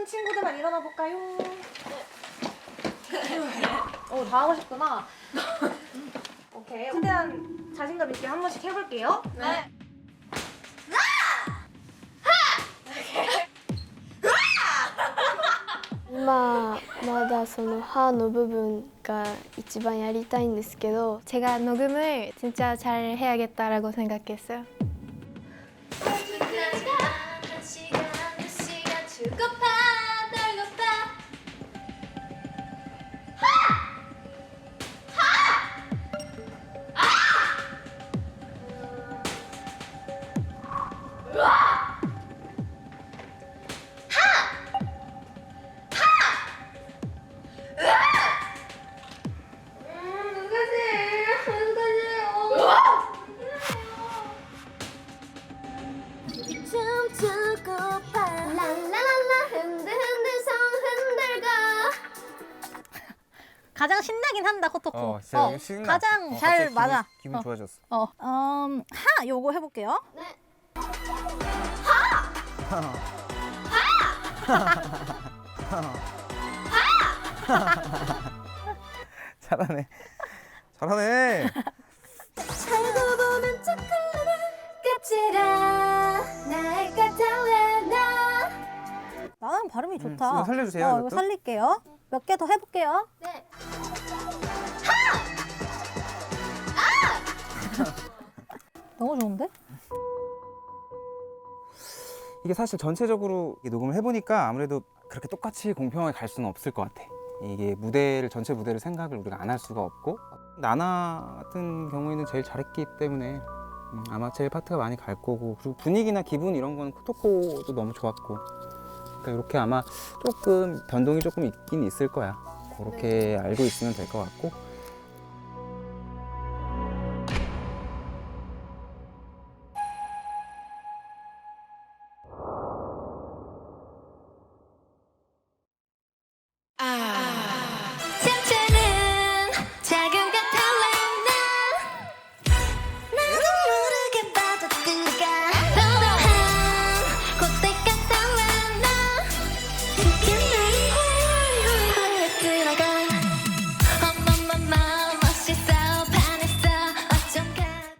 하는 친구들만 일어나 볼까요? 어, 다 하고 싶구나. 오케이. 최대한 자신감 있게 한 번씩 해볼게요. 네. 今まだその歯の部分が一番やりたいんですけど 제가 녹음을 진짜 잘 해야겠다라고 생각했어요. 춤추고파 랄랄랄라 흔들흔들 손 흔들고 가장 신나긴 한다 코토코. 어, 진짜 어, 신나. 가장 어, 잘 갑자기 기분- 맞아. 기분 어. 좋아졌어. 어, 음, 하 요거 해볼게요. 잘하네. 잘하네. 살고 보면 초콜릿 끝이라 날 까탈레나 나는 발음이 음, 좋다. 이거 살려주세요, 어, 이거 이것도. 살릴게요. 몇 개 더 해볼게요. 네. 너무 좋은데? 이게 사실 전체적으로 녹음을 해보니까 아무래도 그렇게 똑같이 공평하게 갈 수는 없을 것 같아. 이게 무대를 전체 무대를 생각을 우리가 안 할 수가 없고 나나 같은 경우에는 제일 잘했기 때문에 음, 아마 제일 파트가 많이 갈 거고 그리고 분위기나 기분 이런 거는 코토코도 너무 좋았고 그러니까 이렇게 아마 조금 변동이 조금 있긴 있을 거야. 그렇게 알고 있으면 될 것 같고